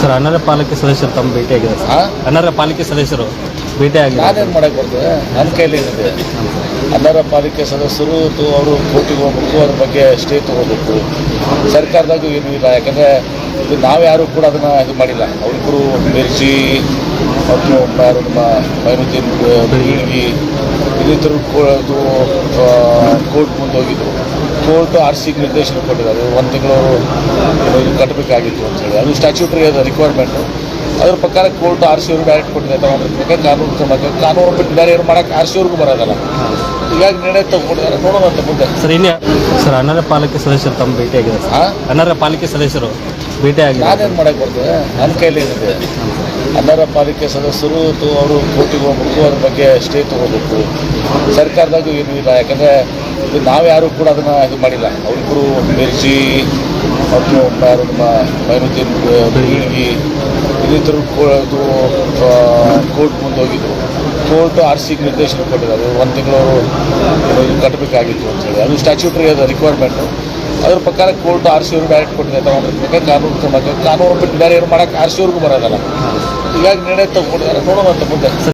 Sir ಅನರ್ಹ ಪಾಲಿಕೆ ಸದಸ್ಯರು ತಮ್ಮ ಭೇಟಿಯಾಗಿದೆ ಸರ್? ಅನರ್ಹ ಪಾಲಿಕೆ ಸದಸ್ಯರು ಭೇಟಿಯಾಗಿದೆ ನಾನೇನು ಮಾಡಕ್ಕೆ ಬರ್ತದೆ ನನ್ನ ಕೈಲಿ ಏನಿದೆ ಅನರ್ಹ ಪಾಲಿಕೆ ಸದಸ್ಯರು ಅವರು ಕೋರ್ಟಿಗೆ ಹೋಗ್ಬೇಕು ಅದ್ರ ಬಗ್ಗೆ ಸ್ಟೇ ತಗೋಬೇಕು. ಸರ್ಕಾರದಾಗೂ ಏನೂ ಇಲ್ಲ ಯಾಕಂದರೆ ಇದು ನಾವು ಯಾರು ಕೂಡ ಅದನ್ನು ಇದು ಮಾಡಿಲ್ಲ. ಅವರಿಬ್ಬರು ಮಿರ್ಚಿ ಮತ್ತು ಯಾರು ನಮ್ಮ ಮೈನುದ್ದೀನ್ ಬೀಳ್ಗಿ ಇನ್ನಿತರು ಕೋರ್ಟ್ ಮುಂದೆ ಹೋಗಿದ್ರು. ಕೋರ್ಟ್ ಆರ್ ಸಿಗೆ ನಿರ್ದೇಶನ ಕೊಟ್ಟಿದ್ದಾರೆ. ಒಂದು ತಿಂಗಳು ಇದು ಕಟ್ಟಬೇಕಾಗಿತ್ತು ಅಂತೇಳಿ ಅದು ಸ್ಟ್ಯಾಚ್ಯೂಟ್ರಿ ಅದು ರಿಕ್ವೈರ್ಮೆಂಟು ಅದ್ರ ಪ್ರಕಾರ ಕೋರ್ಟ್ ಆರ್ ಸಿ ಅವ್ರಿಗೆ ಡೈರೆಕ್ಟ್ ಕೊಟ್ಟಿದೆ. ತಗೊಂಡಿರ್ಬೇಕು ಕಾನೂನು ಕ್ರಮಕ್ಕೆ ಕಾನೂನು ಬಿಟ್ಟು ಬೇರೆ ಏನು ಮಾಡೋಕ್ಕೆ ಆರ್ ಸಿ ಅವ್ರಿಗೂ ಬರೋದಲ್ಲ. ಹೀಗಾಗಿ ನಿರ್ಣಯ ತಗೊಂಡಿದ್ದಾರೆ. ನೋಡೋಣ ಅಂತ ಮುಂದೆ. ಸರ್ ಇನ್ನೇ ಸರ್ ಅನರ್ಹ ಪಾಲಿಕೆ ಸದಸ್ಯರು ತಮ್ಮ ಭೇಟಿಯಾಗಿದೆ? ಅನರ್ಹ ಪಾಲಿಕೆ ಸದಸ್ಯರು ಭೇಟಿಯಾಗಿ ನಾನೇನು ಮಾಡೋಕ್ಕೆ ಬರ್ತದೆ ನನ್ನ ಕೈಲಿ ಏನಿದೆ ಅನರ್ಹ ಪಾಲಿಕೆ ಸದಸ್ಯರು ಅವರು ಕೋರ್ಟಿಗೆ ಹೋಗ್ಬೇಕು ಅದ್ರ ಬಗ್ಗೆ ಸ್ಟೇ ತಗೋಬೇಕು. ಸರ್ಕಾರದಾಗೂ ಏನೂ ಇಲ್ಲ. ಯಾಕಂದರೆ ಇದು ನಾವು ಯಾರು ಕೂಡ ಅದನ್ನು ಇದು ಮಾಡಿಲ್ಲ. ಅವರಿಬ್ಬರು ಮಿರ್ಚಿ ಮತ್ತು ಯಾರು ನಮ್ಮ ಮೈನುದ್ದೀನ್ ಬೀಳ್ಗಿ, ಇನ್ನಿತರು ಅದು ಕೋರ್ಟ್ ಮುಂದೆ ಹೋಗಿದ್ರು. ಕೋರ್ಟ್ ಆರ್ ಸಿಗೆ ನಿರ್ದೇಶನ ಕೊಟ್ಟಿದ್ದಾರೆ ಒಂದು ತಿಂಗಳು ಇದು ಕಟ್ಟಬೇಕಾಗಿತ್ತು ಅಂತೇಳಿ ಅದು ಸ್ಟ್ಯಾಚ್ಯೂಟ್ರಿ ಅದು ರಿಕ್ವೈರ್ಮೆಂಟು ಅದ್ರ ಪ್ರಕಾರ ಕೋರ್ಟ್ ಆರ್ ಸಿ ಅವ್ರಿಗೆ ಡೈರೆಕ್ಟ್ ಕೊಟ್ಟಿದೆ. ತಗೊಂಡಿರ್ಬೇಕು ಕಾನೂನು ಕ್ರಮಕ್ಕೆ ಕಾನೂನು ಬಿಟ್ಟು ಬೇರೆ ಏನು ಮಾಡೋಕ್ಕೆ ಆರ್ ಸಿ ಅವ್ರಿಗೂ ಬರೋದಲ್ಲ. ಹೀಗಾಗಿ ನಿರ್ಣಯ ತಗೊಂಡಿದ್ದಾರೆ ನೋಡೋಣ ಅಂತ ಮುಂದೆ.